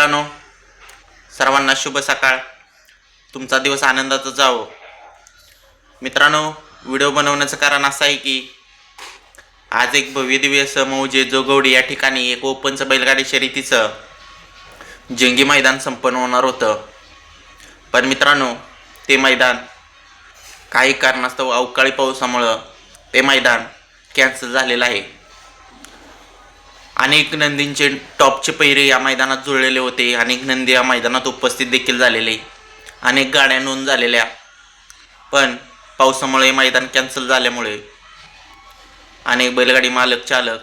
मित्रांनो सर्वांना शुभ सकाळ. तुमचा दिवस आनंदाचा जावो. मित्रांनो व्हिडिओ बनवण्याचं कारण असं आहे की आज एक भव्य दिव्य असं मौजे जोगवडी या ठिकाणी एक ओपनचं बैलगाडी शर्यतीचं जंगी मैदान संपन्न होणार होतं. पण मित्रांनो ते मैदान काही कारणास्तव अवकाळी पावसामुळं ते मैदान कॅन्सल झालेलं आहे. अनेक नंदींचे टॉपचे पैरे या मैदानात जुळलेले होते. अनेक नंदी या मैदानात उपस्थित देखील झालेले. अनेक गाड्या नोंद झालेल्या. पण पावसामुळे मैदान कॅन्सल झाल्यामुळे अनेक बैलगाडी मालक चालक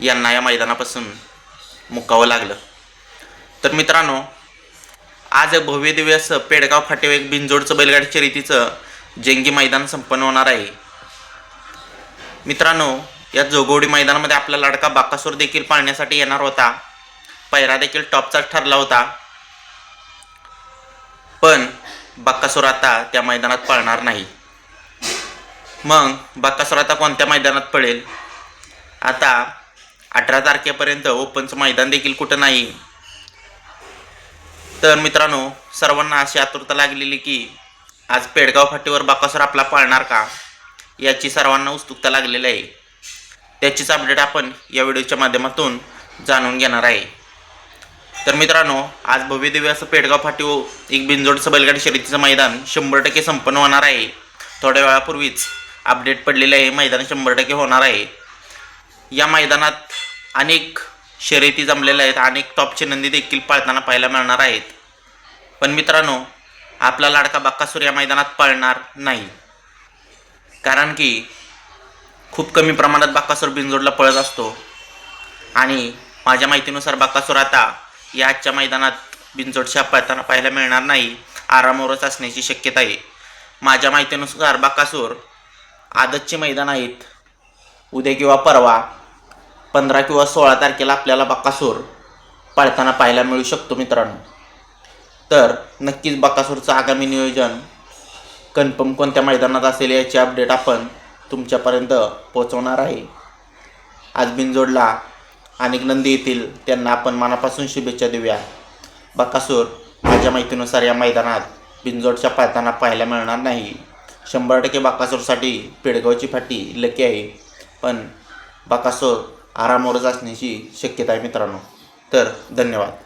यांना या मैदानापासून मुकावं लागलं. तर मित्रांनो आज भव्य दिव्य असं पेडगाव फाटेव एक बिंजोडचं बैलगाडी शर्यतीचं जंगी मैदान संपन्न होणार आहे. मित्रांनो या जोगवडी मैदानामध्ये आपला लडका बाकासूर देखील पाळण्यासाठी येणार होता. पैरा देखील टॉपचाच ठरला होता. पण बाकासूर आता त्या मैदानात पळणार नाही. मग बाकासूर आता कोणत्या मैदानात पडेल आता अठरा तारखेपर्यंत ओपनचं मैदान देखील कुठं नाही? तर मित्रांनो सर्वांना अशी आतुरता लागलेली की आज पेडगाव फाटीवर बाकासूर आपला पाळणार का? याची सर्वांना उत्सुकता लागलेली आहे. त्याचीच अपडेट आपण या व्हिडिओच्या माध्यमातून जाणून घेणार आहे. तर मित्रांनो आज भव्यदेवी असं पेडगाव फाटी एक बिनजोडचं बैलगाडी शर्यतीचं मैदान शंभर टक्के संपन्न होणार आहे. थोड्या वेळापूर्वीच अपडेट पडलेलं आहे मैदान शंभर टक्के होणार आहे. या मैदानात अनेक शर्यती जमलेल्या आहेत अनेक टॉपचे नंदी देखील पाळताना पाहायला मिळणार आहेत. पण मित्रांनो आपला लाडका बाक्कासूर या मैदानात पळणार नाही. कारण की खूप कमी प्रमाणात बाक्कासूर बिनजोडला पळत असतो. आणि माझ्या माहितीनुसार बाकासूर आता या आजच्या मैदानात बिनजोडच्या पळताना पाहायला मिळणार नाही आरामोरच असण्याची शक्यता आहे. माझ्या माहितीनुसार बाकासूर आदतचे मैदान आहेत. उद्या किंवा परवा पंधरा किंवा सोळा तारखेला आपल्याला बकासूर पाळताना पाहायला मिळू शकतो मित्रांनो. तर नक्कीच बाकासूरचं आगामी नियोजन कन्फर्म कोणत्या मैदानात असेल याची अपडेट आपण तुमच्यापर्यंत पोहोचवणार आहे. आज बिनजोडला अनेक नंदी येथील त्यांना आपण मनापासून शुभेच्छा देऊया. बकासूर माझ्या माहितीनुसार या मैदानात बिनजोडच्या पायताना पाहायला मिळणार नाही. शंभर टक्के बाकासूरसाठी पेडगावची फाटी लकी आहे. पण बाकासूर आरामोरच असण्याची शक्यता आहे मित्रांनो. तर धन्यवाद.